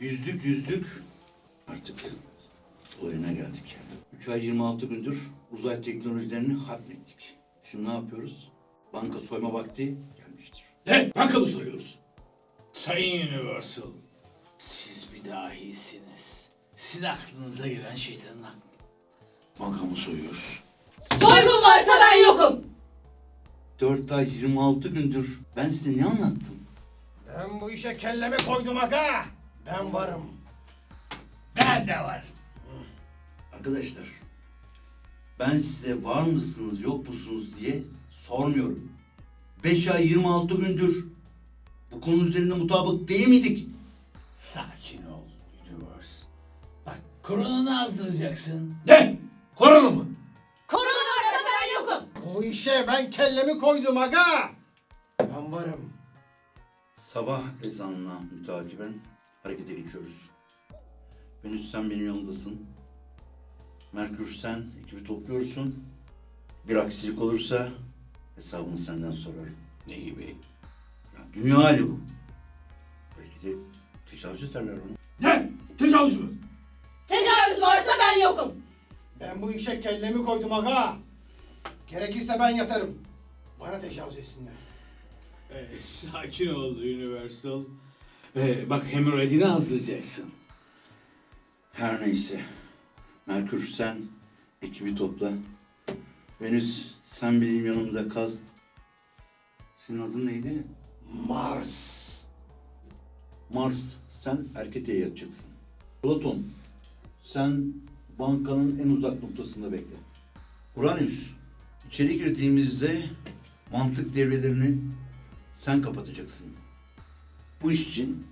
Yüzdük yüzdük. Artık oyuna geldik. 3 ay 26 gündür uzay teknolojilerini hatmettik. Şimdi ne yapıyoruz? Banka soyma vakti gelmiştir. Ne? Banka mı soruyoruz? Sayın Universal, siz bir dahisiniz. Sizin aklınıza gelen şeytanın aklı. Banka mı soyuyoruz? Soygun varsa ben yokum. 4 ay 26 gündür ben size ne anlattım? Ben bu işe kelleme koydum aga. Ben varım. Ben de var. Arkadaşlar ben size var mısınız yok musunuz diye sormuyorum. 5 ay 26 gündür bu konu üzerinde mutabık değil miydik? Sakin ol Universe. Bak koronanı azdıracaksın. Ne? Korona mı? Korona varsa ben yokum. Bu işe ben kellemi koydum aga. Ben varım. Sabah ezanına mütakiben harekete geçiyoruz. Venüs sen benim yanımdasın. Merkür sen ekibi topluyorsun. Bir aksilik olursa hesabını senden sorarım. Ne gibi? Ya, dünya hali bu. Belki de tecavüz ederler onu. Ne? Tecavüz mü? Tecavüz varsa ben yokum. Ben bu işe kellemi koydum aga. Gerekirse ben yatarım. Bana tecavüz etsinler. Ee, sakin ol Universal. Ee, bak hemoroidini azdıracaksın. Her neyse. Merkür sen ekibi topla. Venüs sen benim yanımda kal. Senin adın neydi? Mars. Mars sen erkete yatacaksın. Platon sen bankanın en uzak noktasında bekle. Uranüs içeri girdiğimizde mantık devrelerini sen kapatacaksın. Bu iş için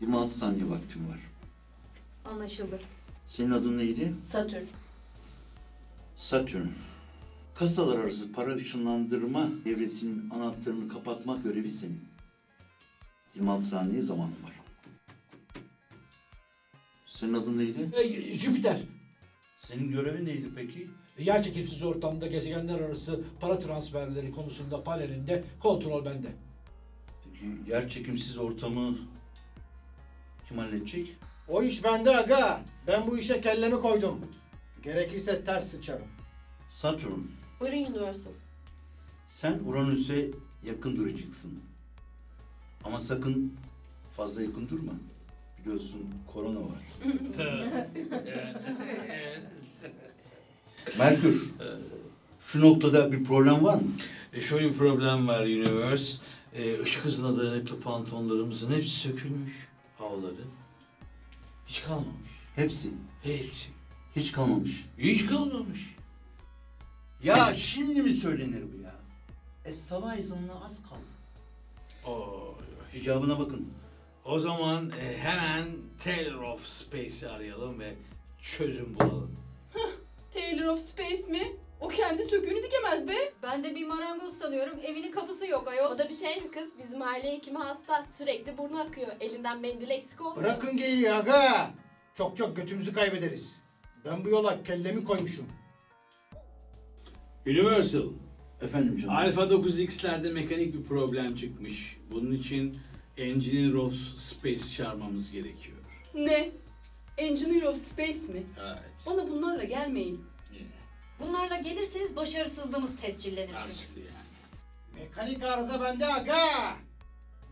26 saniye vaktim var. Anlaşıldı. Senin adın neydi? Satürn. Satürn. Kasalar arası para ışınlandırma devresinin anahtarını kapatmak görevi senin. 26 saniye zamanın var. Senin adın neydi? E, Jüpiter. Senin görevin neydi peki? Yer çekimsiz ortamda gezegenler arası para transferleri konusunda panelinde kontrol bende. Yer çekimsiz ortamı kim halledecek? O iş bende aga. Ben bu işe kellemi koydum. Gerekirse ters sıçarım. Satürn. Buyurun Universal. Sen Uranüs'e yakın duracaksın. Ama sakın fazla yakın durma. Biliyorsun korona var. Merkür. Şu noktada bir problem var mı? E, şöyle bir problem var Universe. E, ışık hızına dayanıklı pantolonlarımızın hepsi sökülmüş. Havları. Hiç kalmamış. Hepsi. Hepsi. Hiç kalmamış. Hiç kalmamış. Ya şimdi mi söylenir bu ya? E sabah ezanına az kaldı. Oo, İcabına bakın. O zaman e, hemen Taylor of Space'i arayalım ve çözüm bulalım. Taylor of Space mi? O kendi söküğünü dikemez be. Ben de bir marangoz sanıyorum. Evinin kapısı yok ayol. O da bir şey mi kız? Bizim aile hekimi hasta. Sürekli burnu akıyor. Elinden mendil eksik olmuyor. Bırakın geyiği aga. Çok çok götümüzü kaybederiz. Ben bu yola kellemi koymuşum. Universal. Efendim canım. Alpha 9X'lerde mekanik bir problem çıkmış. Bunun için Engineer of Space'i çağırmamız gerekiyor. Ne? Engineer of Space mi? Evet. Bana bunlarla gelmeyin. Bunlarla gelirseniz başarısızlığımız tescillenir. Nasıl yani? Mekanik arıza bende aga.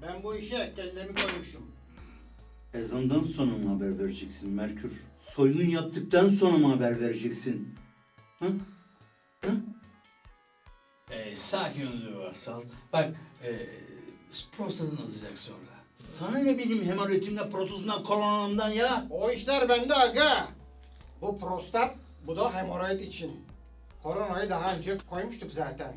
Ben bu işe kellemi koymuşum. Ezandan sonra mı haber vereceksin Merkür? Soygun yaptıktan sonra mı haber vereceksin? Hı? Hı? Ee, sakin ol Universal. Bak, e, prostatın atacak sonra. Sana ne bileyim hemoroidimden, protozundan, koronamdan ya? O işler bende aga. Bu prostat, bu da hemoroid için. Koronayı daha önce koymuştuk zaten.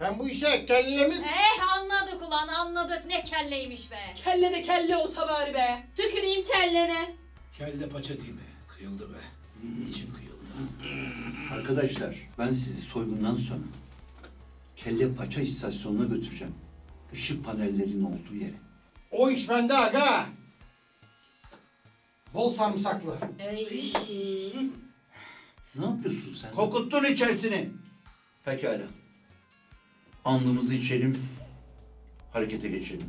Ben bu işe kellemi... Eh anladık ulan anladık. Ne kelleymiş be. Kelle de kelle olsa bari be. Tüküreyim kellene. Kelle paça değil mi? Kıyıldı be. İçim kıyıldı. Arkadaşlar ben sizi soygundan sonra kelle paça istasyonuna götüreceğim. Işık panellerinin olduğu yere. O iş bende aga. Bol sarımsaklı. Ey. Ne yapıyorsun sen? Kokuttun içerisini. Pekala. Andımızı içelim. Harekete geçelim.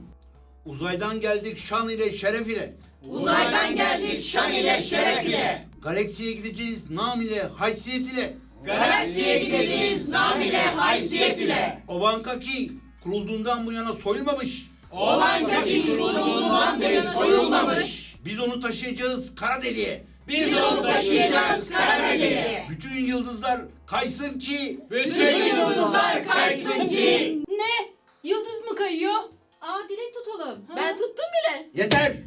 Uzaydan geldik şan ile şeref ile. Uzaydan geldik şan ile şeref ile. Galaksiye gideceğiz nam ile haysiyet ile. Galaksiye gideceğiz nam ile haysiyet ile. O banka ki kurulduğundan bu yana soyulmamış. Olan ki kurulduğundan beri soyulmamış. Biz onu taşıyacağız kara deliğe. Biz onu taşıyacağız kara deliğe. Bütün yıldızlar kaysın ki Bütün yıldızlar kaysın ki. Ne? Yıldız mı kayıyor? Aa dilek tutalım. Ben tuttum bile. yeter.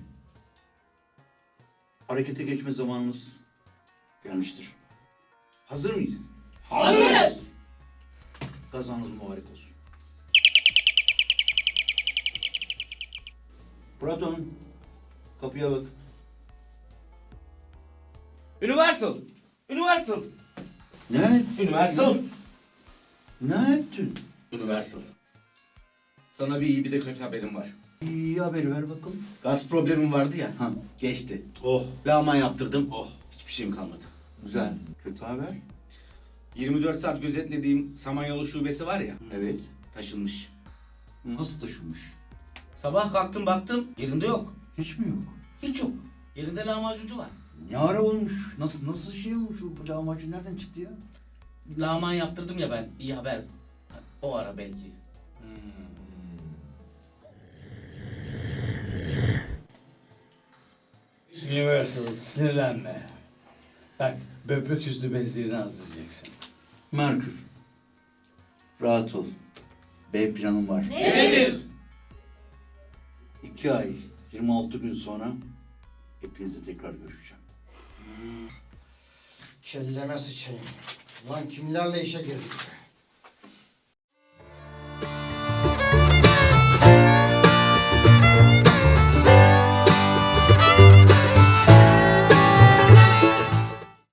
Harekete geçme zamanımız gelmiştir. Hazır mıyız? Hazırız. Kazanız mübarek olsun. Platon, kapıya bak. Universal. Universal. Ne? Universal. Ne yaptın? Universal. Sana bir iyi bir de kötü haberim var. İyi haber ver bakalım. Gaz problemim vardı ya. Ha, Geçti. Oh, Lağman yaptırdım. oh. Hiçbir şeyim kalmadı. güzel. Kötü haber? 24 saat gözetlediğim Samanyolu şubesi var ya. Evet. Taşınmış. Nasıl taşınmış? Sabah kalktım baktım yerinde yok. Hiç mi yok? Hiç yok. Yerinde lahmacuncu var. Ne ara olmuş? Nasıl nasıl şey olmuş? Bu lahmacun nereden çıktı ya? Lağman yaptırdım ya ben. İyi haber. O ara belki. Universal sinirlenme. Bak böbrek yüzlü bezlerini azdıracaksın. Merkür. Rahat ol. B planım var. Ne? Nedir? İki ay, 26 gün sonra hepinizle tekrar görüşeceğim. Kelleme sıçayım. Lan kimlerle işe girdik be?